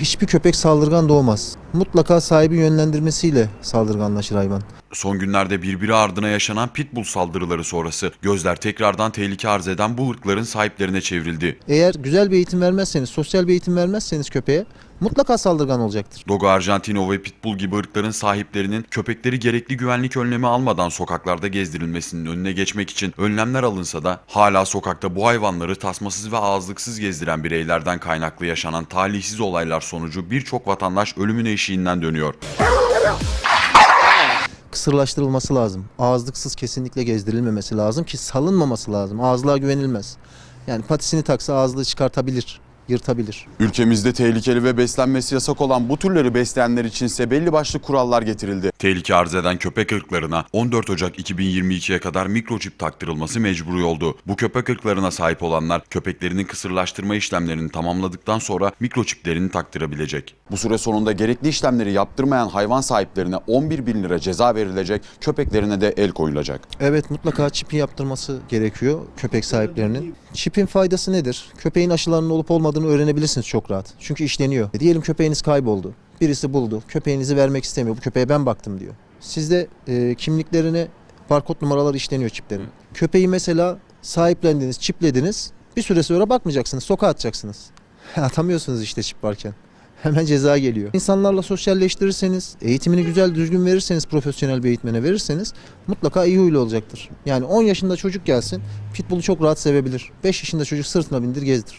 Hiçbir köpek saldırgan doğmaz. Mutlaka sahibi yönlendirmesiyle saldırganlaşır hayvan. Son günlerde birbiri ardına yaşanan pitbull saldırıları sonrası gözler tekrardan tehlike arz eden bu ırkların sahiplerine çevrildi. Eğer güzel bir eğitim vermezseniz, sosyal bir eğitim vermezseniz köpeğe mutlaka saldırgan olacaktır. Dogo Argentino ve Pitbull gibi ırkların sahiplerinin köpekleri gerekli güvenlik önlemi almadan sokaklarda gezdirilmesinin önüne geçmek için önlemler alınsa da hala sokakta bu hayvanları tasmasız ve ağızlıksız gezdiren bireylerden kaynaklı yaşanan talihsiz olaylar sonucu birçok vatandaş ölümün eşiğinden dönüyor. Kısırlaştırılması lazım. Ağızlıksız kesinlikle gezdirilmemesi lazım ki salınmaması lazım. Ağızlığa güvenilmez. Yani patisini taksa ağızlığı çıkartabilir, yırtabilir. Ülkemizde tehlikeli ve beslenmesi yasak olan bu türleri besleyenler içinse belli başlı kurallar getirildi. Tehlike arz eden köpek ırklarına 14 Ocak 2022'ye kadar mikroçip taktırılması mecburi oldu. Bu köpek ırklarına sahip olanlar köpeklerinin kısırlaştırma işlemlerini tamamladıktan sonra mikroçiplerini taktırabilecek. Bu süre sonunda gerekli işlemleri yaptırmayan hayvan sahiplerine 11 bin lira ceza verilecek, köpeklerine de el koyulacak. Evet mutlaka çipi yaptırması gerekiyor köpek sahiplerinin. Çipin faydası nedir? Köpeğin aşılarının olup olmadığını öğrenebilirsiniz çok rahat. Çünkü işleniyor. E, Diyelim köpeğiniz kayboldu. Birisi buldu. Köpeğinizi vermek istemiyor. Bu köpeğe ben baktım diyor. Sizde e, kimliklerine barkod numaraları işleniyor çiplerin. Köpeği mesela sahiplendiniz, çiplediniz. Bir süre sonra bakmayacaksınız. Sokağa atacaksınız. Atamıyorsunuz işte çip varken. Hemen ceza geliyor. İnsanlarla sosyalleştirirseniz, eğitimini güzel düzgün verirseniz, profesyonel bir eğitmene verirseniz mutlaka iyi huylu olacaktır. Yani 10 yaşında çocuk gelsin, pitbull'u çok rahat sevebilir. 5 yaşında çocuk sırtına bindir gezdir.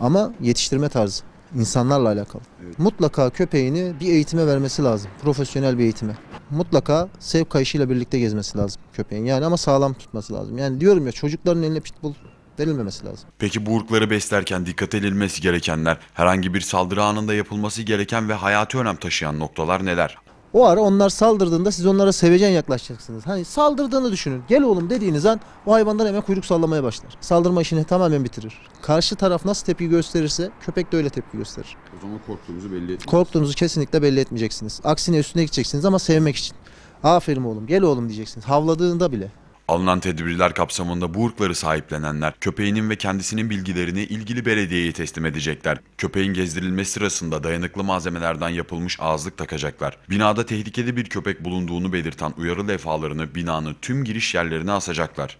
Ama yetiştirme tarzı, insanlarla alakalı. Mutlaka köpeğini bir eğitime vermesi lazım. Profesyonel bir eğitime. Mutlaka sevk kayışıyla birlikte gezmesi lazım köpeğin. Yani ama sağlam tutması lazım. Yani diyorum ya çocukların eline pitbull verilmemesi lazım. Peki bu ırkları beslerken dikkat edilmesi gerekenler, herhangi bir saldırı anında yapılması gereken ve hayati önem taşıyan noktalar neler? O ara onlar saldırdığında siz onlara sevecen yaklaşacaksınız. Hani saldırdığını düşünün. Gel oğlum dediğiniz an o hayvanlar hemen kuyruk sallamaya başlar. Saldırma işini tamamen bitirir. Karşı taraf nasıl tepki gösterirse köpek de öyle tepki gösterir. O zaman korktuğumuzu belli etmek. Korktuğunuzu kesinlikle belli etmeyeceksiniz. Aksine üstüne gideceksiniz ama sevmek için. Aferin oğlum gel oğlum diyeceksiniz. Havladığında bile. Alınan tedbirler kapsamında bu ırkları sahiplenenler köpeğinin ve kendisinin bilgilerini ilgili belediyeye teslim edecekler. Köpeğin gezdirilmesi sırasında dayanıklı malzemelerden yapılmış ağızlık takacaklar. Binada tehlikeli bir köpek bulunduğunu belirten uyarı levhalarını binanın tüm giriş yerlerine asacaklar.